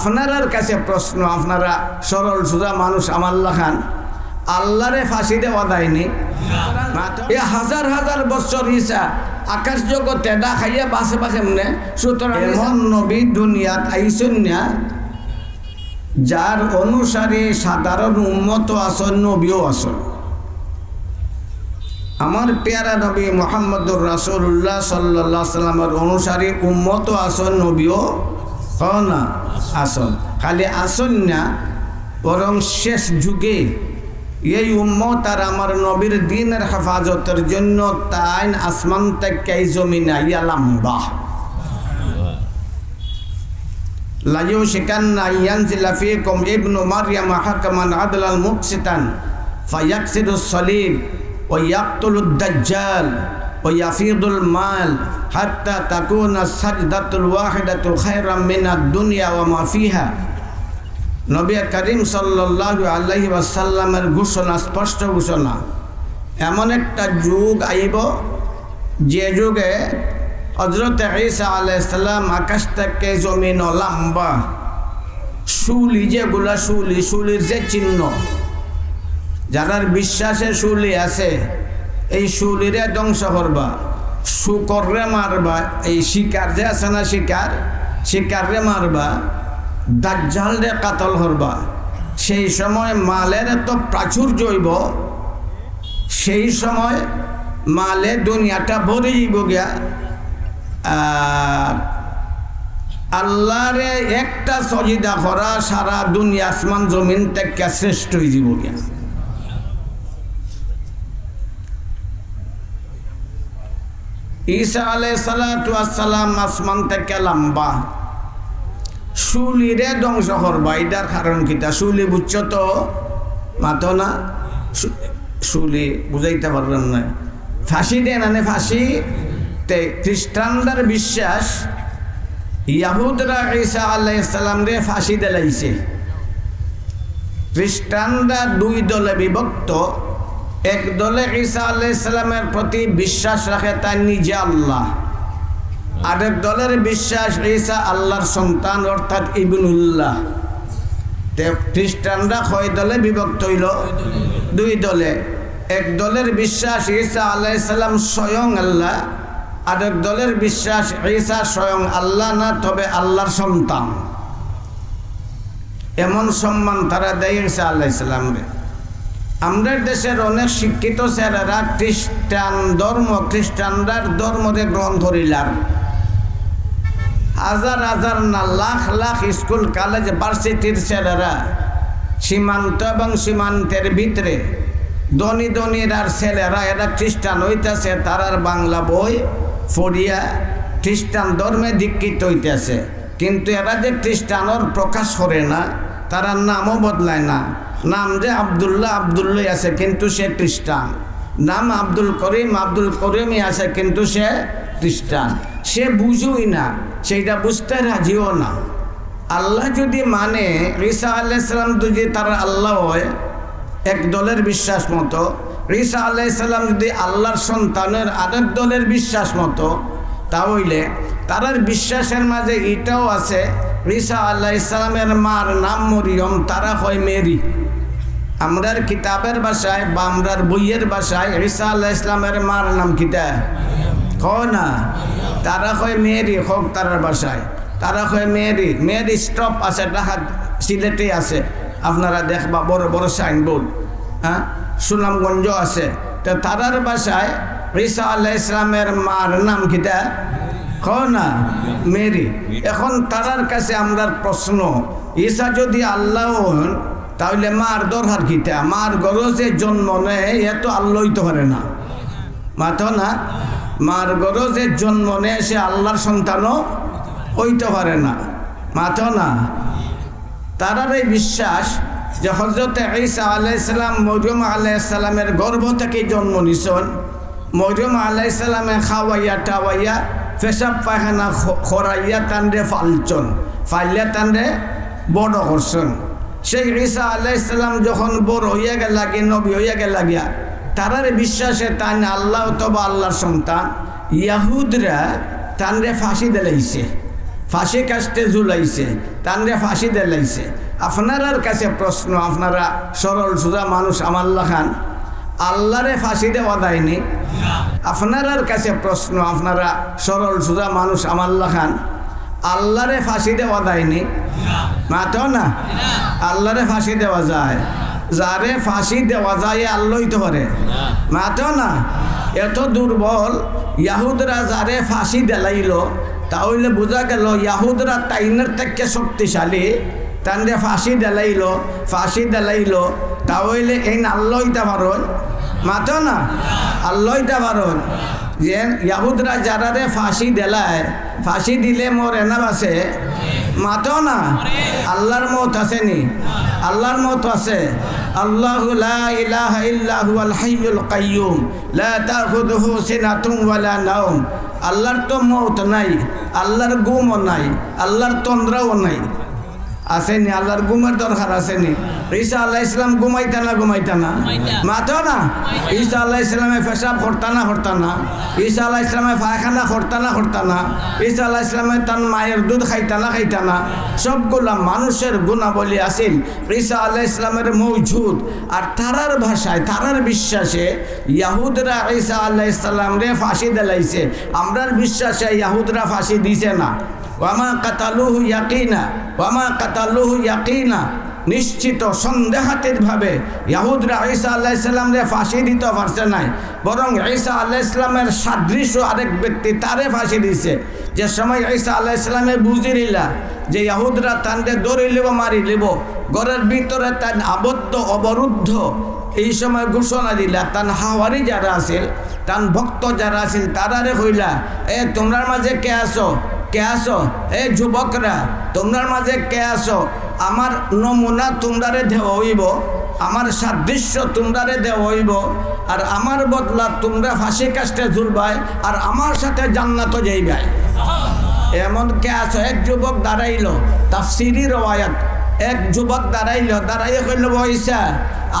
আপনার কাছে প্রশ্ন আপনারা সরল সুজা মানুষ আমাল্লা খান আল্লাহরে ফাঁসি দেওয়া দেয়নি। এ হাজার হাজার বছর ইসা আকাশ জগৎ তেডা খাইয়া বাসে বাসে মনে সুতরাং এমন নবী দুনিয়াত আইসন না যার অনুসারে সাধারণ উন্মত আসন নবীও আসন আমার পেয়ারা নবী মোহাম্মদুর রাসুল্লাহ সাল্লাহ সাল্লামের অনুসারী উম্মত আসন নবীও না আসন। খালি আসন না, বরং শেষ যুগে এই উম্মত আর আমার নবীর দিনের হেফাজতের জন্য তাইন আসমান ত্যাগ জমিনা ইয়া লাম্বা। লাইউ শিকান্না ইয়ানজিলা ফিকুম ইবনু মারইয়াম হাকামান আদলাল মুকসিতান ফায়াকসিদুস সলিম ওয়া ইয়াকতুলুদ দাজ্জাল। ওয়াফিদুল মাল ওয়া করিম ঘোষণা স্পষ্ট ঘোষণা, এমন একটা যুগ আইব যে যুগে হজরত ঈসা আলাইসাল্লাম আকাশ থেকে জমিন লম্বা শুলি যেগুলা শুলি শুলির যে চিহ্ন, যারার বিশ্বাসে শুলি আছে এই শুলিরে ধ্বংস করবা। শুকররে মারবা। এই শিকার যে আছে না শিকার শিকাররে মারবা। দাজ্জালরে কাতল করবা। সেই সময় মালের এত প্রাচুর্য হইব। সেই সময় মালে দুনিয়াটা ভরে যাইব গিয়া। আল্লাহরে একটা সজিদা করা সারা দুনিয়া আসমান জমিন থেকে শ্রেষ্ঠ হয়ে যাব গিয়া। ঈসা আলাই সালাম আসমান থেকে লম্বা। শুলিরে ধ্বংস করবা, এটার কারণ কিতা শুলি বুঝছ তো? মাত না? শুলি বুঝাইতে পারবেন না। ফাঁসি দেন আনে ফাঁসি। তে খ্রিস্টানদের বিশ্বাস, ইয়াহুদরা ঈসা আল্লাহ সালাম রে ফাঁসি দেলাইছে। খ্রিস্টানরা দুই দলে বিভক্ত। এক দলে ঈসা আলাইসালামের প্রতি বিশ্বাস রাখে তার নিজে আল্লাহ। আরেক দলের বিশ্বাস ঈসা আল্লাহর সন্তান, অর্থাৎ ইবনুল্লাহ। খ্রিস্টানরা কয় দলে বিভক্ত হইল? দুই দলে। এক দলের বিশ্বাস ঈসা আলাইসাল্লাম স্বয়ং আল্লাহ, আরেক দলের বিশ্বাস ঈসা স্বয়ং আল্লাহ না, তবে আল্লাহর সন্তান। এমন সম্মান তারা দেয় ঈসা আলাইসাল্লামরে আমাদের দেশের অনেক শিক্ষিত স্যারেরা খ্রিস্টান ধর্ম খ্রিস্টানরার ধর্মরে গ্রহণ করিলাম হাজার হাজার না লাখ লাখ স্কুল কলেজ ভার্সিটির স্যারেরা সীমান্ত এবং সীমান্তের ভিতরে ধনী আর ছেলেরা, এরা খ্রিস্টান হইতেছে তারার বাংলা বই ফরিয়া খ্রিস্টান ধর্মে দীক্ষিত হইতেছে। কিন্তু এরা যে খ্রিস্টানর প্রকাশ করে না, তারার নামও বদলায় না। নাম যে আবদুল্লাহ আবদুল্লাই আছে কিন্তু সে খ্রিস্টান। নাম আব্দুল করিম, আব্দুল করিমই আছে কিন্তু সে খ্রিস্টান। সে বুঝুই না, সেইটা বুঝতে রাজিও না। আল্লাহ যদি মানে রিসা আল্লাহিসাল্লাম যদি তার আল্লাহ হয়, এক দলের বিশ্বাস মতো। রিসা আল্লাহিসাল্লাম যদি আল্লাহর সন্তানের আরেক দলের বিশ্বাস মতো, তাহলে তারার বিশ্বাসের মাঝে এটাও আছে রিসা আল্লাহ ইসলামের মার নাম মরিয়ম, তারা হয় মেরি। আমরার কিতাবের বাসায় বা আমরার বইয়ের বাসায় রিসা আল্লাহ ইসলামের মার নাম কিতা ক না। তারা হয় মেয়েরি হোক তারার বাসায়। তারা হয় মেয়েরি মেয়েরি স্টপ আছে ঢাকা সিলেটে আছে। আপনারা দেখবা, বড় বড় সাইনবোর্ড। হ্যাঁ? সুনামগঞ্জ আছে। তো তারার বাসায় রিসা আল্লাহ ইসলামের মার নাম কিতা না, মেরি, এখন তারার কাছে আমরার প্রশ্ন ঈশা যদি আল্লাহ হন, তাহলে মার দরকার কিতা মার গরজে জন্ম নেয় এত আল্লাহ হইতে পারে না। মাথো না, মার গরজে জন্ম নেয়, সে আল্লাহর সন্তানও হইতে পারে না। মাথো না, তারার এই বিশ্বাস যে হজরত ঈসা আলাইসালাম মরিয়ম আলাইসালামের গর্ভ থেকে জন্ম নিছন, মরিয়ম আলাইসালামে খাওয়াইয়া, টাওয়াইয়া পেশাব পায়খানা খরাইয়া তানরে ফালচন, ফাইলিয়া তানরে বড় করছেন। সেই ঈসা আলাইসালাম যখন বড় হইয়া গেল লাগে নবী হইয়া গেল গিয়া, তারার বিশ্বাসে তান আল্লাহ তবা আল্লাহর সন্তান, ইয়াহুদরা তানরে ফাঁসি দেলাইছে, ফাঁসি কাস্টে ঝুলাইছে, তানরে ফাঁসি দেলাইছে। আপনারার কাছে প্রশ্ন, আপনারা সরল, সুজা মানুষ আমাল্লা খান আল্লাহরে ফাঁসি দেওয়া দেয়নি আপনারার কাছে প্রশ্ন, আপনারা সরল, সুজা মানুষ আমাল্লা খান আল্লাহরে ফাঁসি দেওয়া দেয়নি মাতো না? আল্লাহরে ফাঁসি দেওয়া যায়। যারে ফাঁসি দেওয়া যায় আল্লাহই তো পারে। মাতো না? এত দুর্বল, ইয়াহুদরা যারে ফাঁসি দেলাইল, তাহলে বোঝা গেল ইয়াহুদরা তাইনের থেকে শক্তিশালী। তান্ডে ফাঁসি দেলাইল ফাঁসি দেলাইল, তাহলে এই আল্লাহইতা পারন মাতো না? আল্লাহইতা পারন যে ইয়াহুদরা যারারে ফাঁসি দেলায়, ফাঁসি দিলে মোর এনাম আছে। মাতো না, আল্লাহর মত আছে আল্লাহর মত আছে। আল্লাহু লা আল্লাহর তো মত নাই, আল্লাহর গুমও নাই, আল্লাহর তন্দ্রাও নাই। আসেনি আল্লাহর গুমের দরকার আসেনি। ঈসা আল্লাহ ইসলাম ঘুমাইতা না ঘুমাইতা না? মাতো না? ঈসা আল্লাহ ইসলামে পেশাব করতা না করতা না? ঈসা আল্লাহ ইসলামে পায়খানা করতা না করতা না? ঈসা আল্লাহ ইসলামে তার মায়ের দুধ খাইতা না খাইতা না? সবগুলা মানুষের গুণাবলী আসিল ঈসা আল্লাহ ইসলামের মৌজুদ। আর তারার ভাষায়, তারার বিশ্বাসে ইয়াহুদরা ঈসা আল্লাহ ইসলাম রে ফাঁসি দেলাইছে। আমরার বিশ্বাসে ইয়াহুদরা ফাঁসি দিছে না। ওয়ামা কাতালুহু ইয়াকিনা, ওয়ামা কাতালুহু ইয়াকিনা। নিশ্চিত সন্দেহাতীত ভাবে ইয়াহুদরা ঈসা আল্লাহ ইসলামরে ফাঁসি দিতে পারছে নাই। বরং ঈসা আল্লাহ ইসলামের সাদৃশ্য আরেক ব্যক্তি তারে ফাঁসি দিছে। যে সময় ঈসা আল্লাহ ইসলামে বুঝি নিলা যে ইয়াহুদরা তানরে দৌড়ি লিব, মারি লিব, ঘরের ভিতরে তান আবদ্ধ, অবরুদ্ধ, এই সময় ঘোষণা দিলা, তান হাওয়ারি যারা আছিল, তান ভক্ত যারা আছিল, তারারে কইলা, এ, তোমরার মাঝে কে আসো কে আসো এ, যুবকরা, তোমরার মাঝে কে আসো আমার নমুনা তোমরারে দেওয়া হইব, আমার সাদৃশ্য তোমরারে দেওয়া হইব, আর আমার বদলা তোমরা ফাঁসি কাস্টে ঝুলবাই, আর আমার সাথে জান্নাত যাইবাই। এমন কে আছো? এক যুবক দাঁড়াইল, তাফসিরি রওয়ায়াত। এক যুবক দাঁড়াইল, দাঁড়াইয়া কইল বইসা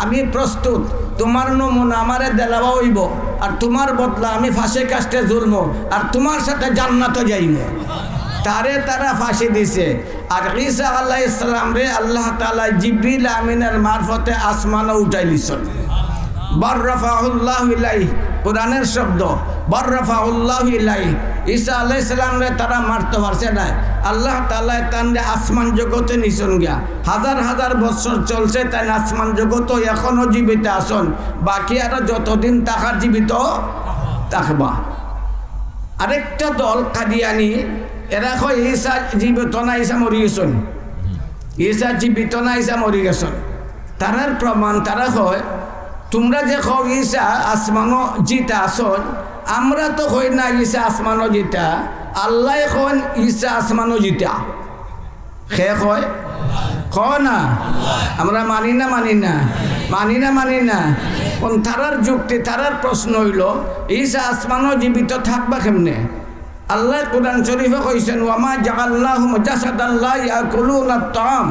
আমি প্রস্তুত, তোমার নমুনা আমারে দেলাবা হইব, আর তোমার বদলা আমি ফাঁসি কাস্টে ঝুলবো আর তোমার সাথে জান্নাত যাইব তারে তারা ফাঁসি দিছে। আর ঈসা আল্লাহ ইসলাম রে আল্লাহ তালা জিব্রিল আমিনের মারফতে আসমানও উঠাই লিছন বর্রফাউল্লাহ কোরআনের শব্দ। বর্রফাউল্লাহ ইলাই ঈসা আল্লাহ ইসলাম রে তারা মারতে পারছে না। আল্লাহ তালায় তানরে আসমান জগতে নিছন গিয়া। হাজার হাজার বছর চলছে তাই আসমান জগত এখনও জীবিত আসন বাকি আরও যতদিন তাকার জীবিত থাকবা। আরেকটা দল কাদিয়ানি এরা কয়, ঈসা জীবিত না ঈসা মরি গেছন ঈসা জীবিত না ঈসা মরি গেছন তারার প্রমাণ তারা কয়, তোমরা যে কও, ঈসা আসমানো জিতা আসন আমরা তো কই না ঈসা আসমানো জিতা, আল্লাহ কন ঈসা আসমানো জিতা। সে কয় ক না, আমরা মানি না মানি না মানি না মানি না। কোন তারার যুক্তি তারার প্রশ্ন হইল, ঈসা আসমানও জীবিত থাকবা কেমনে? আল্লাহ কোরআন শরীফে কইছেন, ওয়ামা জাগাল্লাহু জাসাদাল্লাহ ইয়াকুলুনা তাম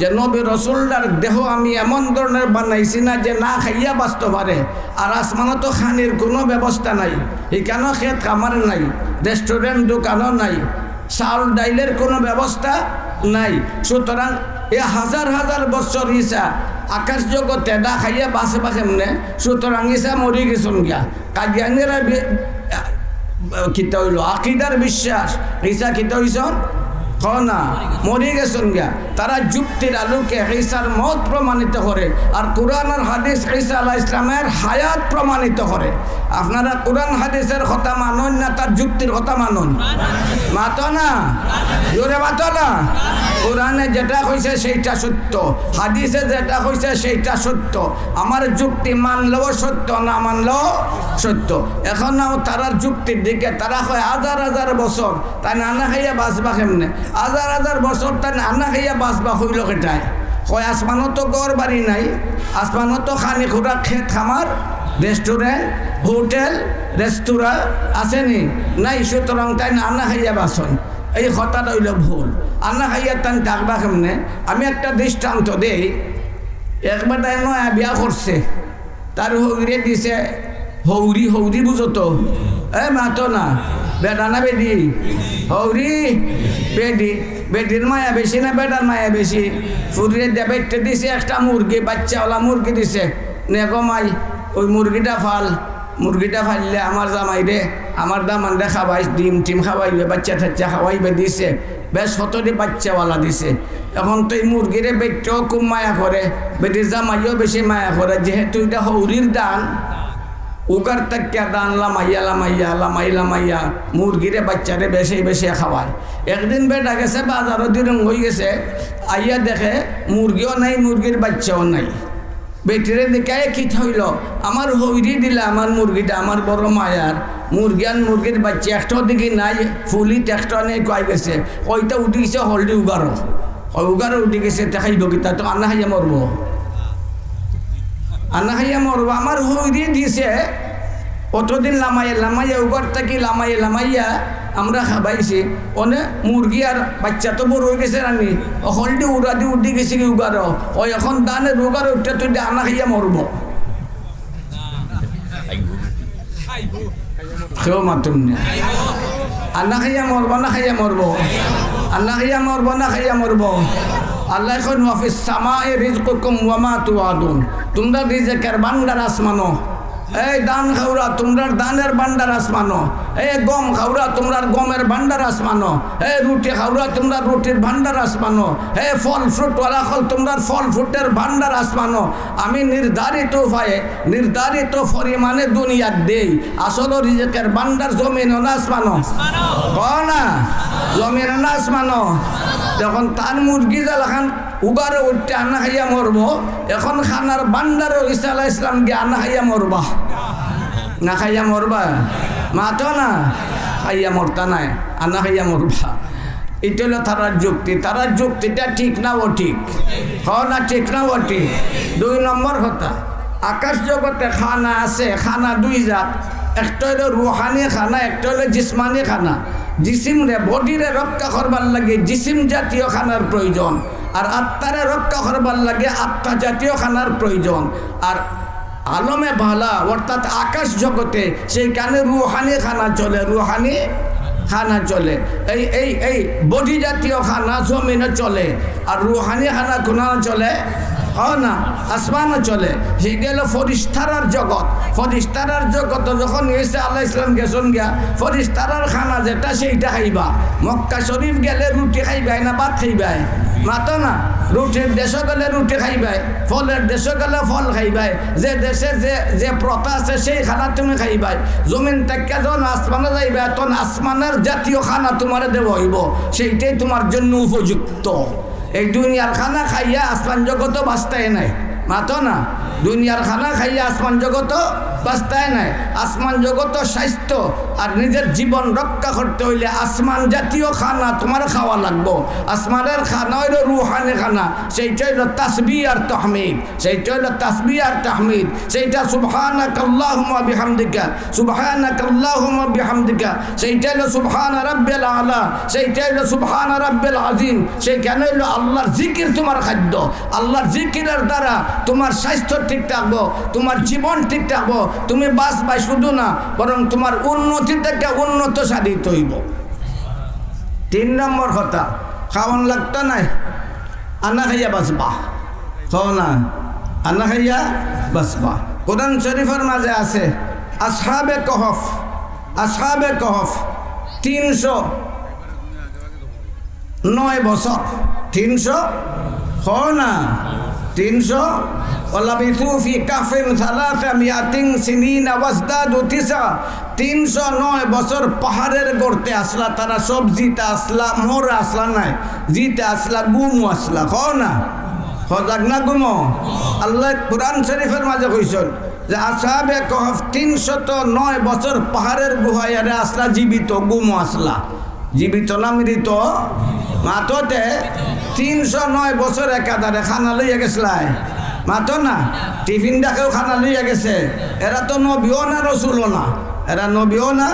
যে নবী রসুল্লার দেহ আমি এমন ধরনের বানাইছি না যে না খাইয়া বাঁচতে পারে। আর আসমানও তো খানির কোনো ব্যবস্থা নাই, এখানেও খেত খামার নাই, রেস্টুরেন্ট দোকানও নাই চাউল ডাইলের কোনো ব্যবস্থা নাই। সুতরাং এ হাজার হাজার বছর ইসা আকাশ জগতে না খাইয়া বাসে মনে সুতরাং ইসা মরি গেছন গিয়া। কাজিয়ানিরা কিতা হইল আকিদার বিশ্বাস। ঈসা কিতা হইছন না। মরে গেছন গিয়া তারা যুক্তির আলোকে ঈসার মত প্রমাণিত করে আর কোরআন আর হাদিস ঈসা আলাহ ইসলামের হায়াত প্রমাণিত করে। আপনারা কোরআন, হাদিসের কথা মানুন না, তার যুক্তির কথা মানুন। মাত না? জোরে মাত না? কোরআনে যেটা কইছে সেইটা সত্য, হাদিসে যেটা কইছে সেইটা সত্য। আমার যুক্তি মানলেও সত্য না মানলেও সত্য। এখন তারার যুক্তির দিকে, তারা কয় হাজার হাজার বছর, তাই নানা খাইয়া বাঁচবা কেমনে? হাজার হাজার বছর তাই নানা খাইয়া বাঁচবা হইল কেটায় কয় আসমানও গড় বাড়ি নাই আসমানও খানি খুরা খেত খামার রেস্টুরেন্ট হোটেল রেস্তোরাঁ আসেনি নাই সুতরাং তাই নানা খাইয়া বাসন এই কথাটা হইল ভুল। আনা খাইয়া তান ডাকবা কেমনে? আমি একটা দৃষ্টান্ত দেই। একবার তাই নয় বিয়া করছে তার হৌরে দিছে। হৌরি হৌরি বুঝো তো। এ, মাতো না। বেটা না বেডি হৌরি বেডি বেটির মায়া বেশি না বেটার মায়া বেশি ফুরিয়ে দিয়ে বেটে দিছে একটা মুরগি বাচ্চাওয়ালা মুরগি দিছে নে গমাই ওই মুরগিটা ফাল মুরগিটা ফাললে আমার জামাই রে আমার দামান রে খাবাই ডিম টিম খাওয়াইবে বাচ্চা ঠাচ্চা খাওয়াইবে দিছে বেশ সতটি বাচ্চাওয়ালা দিছে এখন তো এই মুরগিরে বেটটাও খুব মায়া করে বেটির জামাইও বেশি মায়া করে যেহেতু এটা হৌরির দান উগার তাকিয়া দান লামাইয়া লামাইয়া, লামাই, লামাইয়া। মুরগিরে বাচ্চারে বেশি বেশি খাওয়ায়। একদিন বেটা গেছে, বাজারও দিন হয়ে গেছে। আইয়া দেখে মুরগিও নাই, মুরগির বাচ্চাও নাই। বেটিরে দেখে কি থইল? আমার হইরি দিলে, আমার মুরগিটা, আমার বড় মায়ার। মুরগি আর মুরগির বাচ্চা একটাও দিকে নাই, ফুলি একটা নেই কয় গেছে ওইটা উঠে গেছে হলদি উগারো? উগারো উঠে গেছে দেখাইব কি তা? আন্না খাইয়া মরবো। আন্না খাইয়া মরবো, আমার হইরি দিছে অতদিন লামাইয়া লামাইয়া উগার থাকি লামাইয়া লামাইয়া আমরা খাবাইছি। অনে মুরগি আর বাচ্চা তো বড় হয়ে গেছে রানি। হলদি উড়া দি উঠি গেছে কি উগার? ও এখন দানে উগার উঠতে তুই আনা খাইয়া মরব। কেউ মাতুম না আন্না খাইয়া মরব না খাইয়া মরব। আল্লাহ খাইয়া মরব না খাইয়া মরব। আল্লাহ এখন ওয়াফিস সামা এ রিজকুকুম ওয়ামা তুআদুন তোমরা রিজকের বান্দার আসমানো। এই দান খাওরা তোমরার দানের বান্ডার আসমানো। এ গম খাওরা তোমরার গমের ভান্ডার আসমানো। এ রুটি খাওরা তোমরা রুটির ভান্ডার আসমানো। এ ফল ফ্রুট ওরা খল তোমরার ফল ফ্রুটের ভান্ডার আসমানো। আমি নির্ধারিত উপায়ে নির্ধারিত পরিমাণে দুনিয়ার দেই। আসল রিজেকের ভান্ডার জমিন না আসমানো। না জমিন না আসমানো। যখন তার মুরগি জালাখান উগারে উঠতে আনা খাইয়া মরব, এখন খানার বান্ডার ইসা ইসলাম গিয়ে আনা খাইয়া মরবা। না খাইয়া মরবা? মাতো না? খাইয়া মরতা নাই, আনা খাইয়া মরবা। এটা হলো তারার যুক্তি। তারার যুক্তিটা ঠিক না ও ঠিক হ না ঠিক না ও ঠিক দুই নম্বর কথা, আকাশ জগতে খানা আছে, খানা দুই জাত। একটা হলো রুহানি খানা, একটা হলো জিসমানি খানা। জিসিম রে বডিরে রক্ষা করবার লাগে জিসিম জাতীয় খানার প্রয়োজন। আর আত্মারে রক্ষা করবার লাগে আত্মা জাতীয় খানার প্রয়োজন। আর আলমে ভালা অর্থাৎ আকাশ জগতে সেইখানে রুহানি খানা চলে, রুহানি খানা চলে। এই এই এই বডি জাতীয় খানা জমিনে চলে। আর রুহানি খানা কোনা চলে? হয় না আসমানও চলে। সেইটা হলো ফরিস্তারার জগৎ। ফরিস্তারার জগৎ যখন এসে আল্লাহ ইসলাম গেছন গিয়া, ফরিস্তারার খানা যেটা সেইটা খাইবা। মক্কা শরীফ গেলে রুটি খাইবাই না ভাত খাইবাই? মাতো না, রুটির দেশে গেলে রুটি খাইবাই, ফলের দেশে গেলে ফল খাইবাই। যে দেশে যে যে প্রথা আছে সেই খানা তুমি খাইবাই। জমিন থেকে যখন আসমানে যাইবা, তখন আসমানের জাতীয় খানা তোমার দেব হইব। সেইটাই তোমার জন্য উপযুক্ত। এই দুনিয়ার খানা খাইয়া আসমান জগত বাঁচতাই নাই। মাতো না? দুনিয়ার খানা খাইয়া আসমান জগত বাঁচতাই নাই। আসমান জগত স্বাস্থ্য আর নিজের জীবন রক্ষা করতে হইলে আসমান জাতীয় খানা তোমার খাওয়া লাগবো। আসমানের খানা হইল রুহানি খানা, সেইটা হইল তাসবি আর তহমিদ, সেইটা হইল তাসবি আর তহমিদ, সেইটা সুবহানা কাল্লাহুমা বিহামদিকা সুবহানা কাল্লাহুমা বিহামদিকা, সেইটা হইল সুবহানা রাব্বিল আলা, সেইটা হইল সুবহানা রাব্বিল আজিম সেইখানে হইল আল্লাহর জিকির তোমার খাদ্য। আল্লাহর জিকিরের দ্বারা তোমার স্বাস্থ্য ঠিক থাকব, তোমার জীবন ঠিক থাকব, তুমি বাঁচবা শুধু না, বরং তোমার উন্নতি থেকে উন্নত সাধিত হইব। তিন নম্বর কথা, খাওয়ান লাগতো নাই আনা খাইয়া বাঁচবা। খাও না? আনা খাইয়া বাঁচবা। কোরআন শরীফের মাঝে আছে, আসহাবে কহফ আসহাবে কহফ, তিনশো নয় বছর। তিনশো? হয় না? তিনশো ওলাবিথু ফি কাফিন সালাসা মিয়াতিন সিনিনা ওয়াজদাদু তিনশো নয় বছর পাহাড়ের গড়তে আসলা, তারা সব জিতে আসলা, মোর আসলা নাই। জিতে আসলা, গুম আসলা খ না। সজাগ না গুম। আল্লাহ কোরআন শরীফের মাঝে কইসন যে, আসাবে কহফ তিনশত নয় বছর পাহাড়ের গুহায় আসলা, জীবিত, গুম আসলা। জীবিত না মৃত? মাততে তিনশো নয় বছর একাধারে খানা লইয়া গেছলাই মাতো না, টিফিন ডাকেও খানা লইয়া গেছে। এরা তো নবীও না, রসুলও না। এরা নবীও না,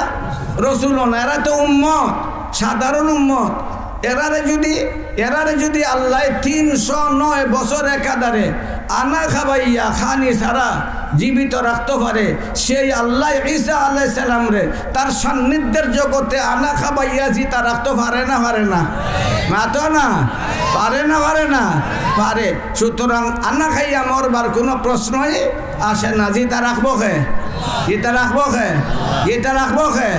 রসুলও না। এরা তো উম্মত, সাধারণ উম্মত। এরারে যদি এরারে যদি আল্লাহ তিনশো নয় বছর একাধারে আনা খাবাইয়া খানি সারা জীবিত রাখতে পারে, সেই আল্লাহ ঈসা আল্লাহ সালাম রে, তার সান্নিধ্যের জগতে আনা খাবাইয়া জিতা রাখতে পারে না পারে না? মাতো না? পারে না পারে না? পারে। সুতরাং আনা খাইয়া মরবার কোনো প্রশ্নই আসে না, জিতা রাখব খে জিতা রাখব খে জিতা রাখব খে